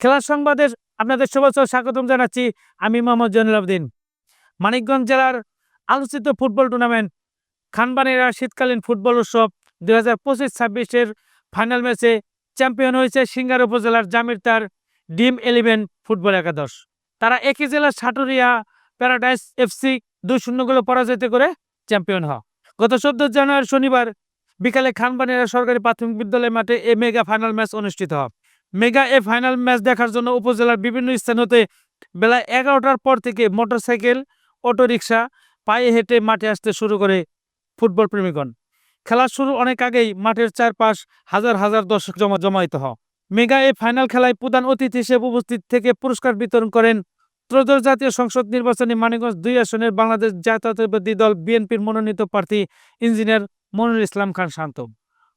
খেলার সংবাদে আপনাদের শুভেচ্ছা স্বাগতম জানাচ্ছি আমি মোহাম্মদ জয়নুল আবদিন। মানিকগঞ্জ জেলার আলোচিত ফুটবল টুর্নামেন্ট খানবানিরা শীতকালীন ফুটবল উৎসব দুই হাজার পঁচিশ ছাব্বিশের ফাইনাল ম্যাচে চ্যাম্পিয়ন হয়েছে সিঙ্গার উপজেলার জামির তার ডিম এলিভেন ফুটবল একাদশ। তারা একই জেলার সাটুরিয়া প্যারাডাইস এফসি দুই শূন্য গোলে পরাজিত করে চ্যাম্পিয়ন হয় গত চোদ্দ জানুয়ারি শনিবার বিকালে খানবানিরা সরকারি প্রাথমিক বিদ্যালয় মাঠে এ মেগা ফাইনাল ম্যাচ অনুষ্ঠিত হয় মেগা এ ফাইনাল ম্যাচ দেখার জন্য উপজেলার বিভিন্ন স্থান হতে বেলা এগারোটার পর থেকে মোটরসাইকেল, অটোরিকশা, পায়ে হেঁটে মাঠে আসতে শুরু করে ফুটবল প্রেমীগণ। খেলা শুরু অনেক আগেই মাঠের চারপাশ হাজার হাজার দর্শক জমা জমায়িত হয় মেগা এ ফাইনাল খেলায় প্রধান অতিথি হিসেবে উপস্থিত থেকে পুরস্কার বিতরণ করেন ত্রয়োদশ জাতীয় সংসদ নির্বাচনে মানিকগঞ্জ দুই আসনের বাংলাদেশ জাতীয়তাবাদী দল বিএনপির মনোনীত প্রার্থী ইঞ্জিনিয়ার মনিরুল ইসলাম খান শান্ত।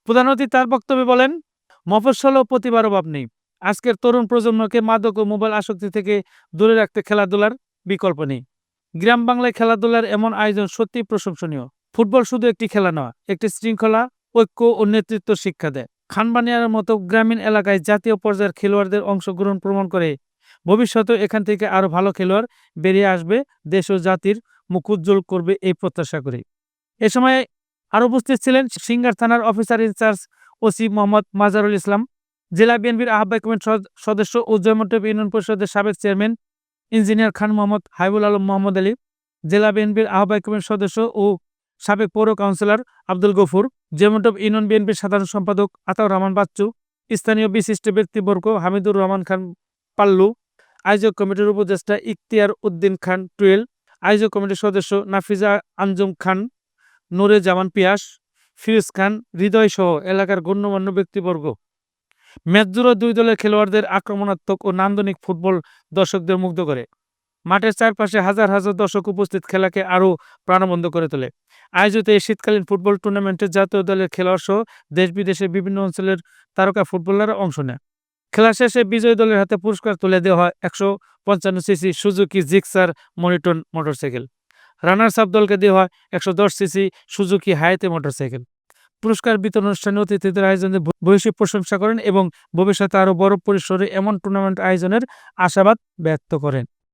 প্রধান অতিথি তার বক্তব্যে বলেন মফস্বল ও প্রতিভার অভাব নেই। আজকের তরুণ প্রজন্মকে মাদক ও মোবাইল আসক্তি থেকে দূরে রাখতে খেলাধুলার বিকল্প নেই। গ্রাম বাংলায় খেলাধুলার এমন আয়োজন সত্যিই প্রশংসনীয়। ফুটবল শুধু একটি খেলা নয়, একটি শৃঙ্খলা, ঐক্য ও নেতৃত্ব শিক্ষা দেয়। খানবানিয়ার মতো গ্রামীণ এলাকায় জাতীয় পর্যায়ের খেলোয়াড়দের অংশগ্রহণ প্রমাণ করে ভবিষ্যতে এখান থেকে আরও ভালো খেলোয়াড় বেরিয়ে আসবে দেশ ও জাতির মুখ উজ্জ্বল করবে এই প্রত্যাশা করে এ সময় আরও উপস্থিত ছিলেন সিঙ্গার থানার officer in charge OC Mohammad Mazharul Islam, জেলা বিএনপির আহ্বায়ক কমিটির সদস্য ও জয়মন্টপ ইউনিয়ন পরিষদের সাবেক চেয়ারম্যান ইঞ্জিনিয়ার খান মোহাম্মদ হাইবুল আলম মোহাম্মদ আলী, জেলা বিএনপির আহ্বায়ক কমিটির সদস্য ও সাবেক পৌর কাউন্সিলর আব্দুল গফুর জয়মন্টপ ইউনিয়ন বিএনপির সাধারণ সম্পাদক আতাউর রহমান বাচ্চু, স্থানীয় বিশিষ্ট ব্যক্তিবর্গ হামিদুর রহমান খান পাল্লু, আয়োজক কমিটির উপদেষ্টা ইখতিয়ার উদ্দিন খান টুয়েল, আয়োজক কমিটির সদস্য নাফিজা আঞ্জুম খান, নুরে জামান পিয়াস ফিরোজ খান হৃদয় সহ এলাকার গণ্যমান্য ব্যক্তিবর্গ। ম্যাচ জুড়ে দুই দলের খেলোয়াড়দের আক্রমণাত্মক ও নান্দনিক ফুটবল দর্শকদের মুগ্ধ করে। মাঠের চারপাশে হাজার হাজার দর্শক উপস্থিত খেলাকে আরও প্রাণবন্ধ করে তোলে। আয়োজিত এই শীতকালীন ফুটবল টুর্নামেন্টে জাতীয় দলের খেলোয়াড় সহ দেশ বিদেশের বিভিন্ন অঞ্চলের তারকা ফুটবলাররা অংশ নেয়। খেলা শেষে বিজয়ী দলের হাতে পুরস্কার তুলে দেওয়া হয় একশো পঞ্চান্ন সিসি সুজুকি জিক্সার মনিটন মোটরসাইকেল। রানার্স আপ দলকে দেওয়া হয় একশো দশ সিসি সুজুকি হায়াতে মোটরসাইকেল। পুরস্কার বিতরণ অনুষ্ঠানে অতিথিদের আয়োজনে ভূয়সী প্রশংসা করেন এবং ভবিষ্যতে আরও বড় পরিসরে এমন টুর্নামেন্ট আয়োজনের আশাবাদ ব্যক্ত করেন।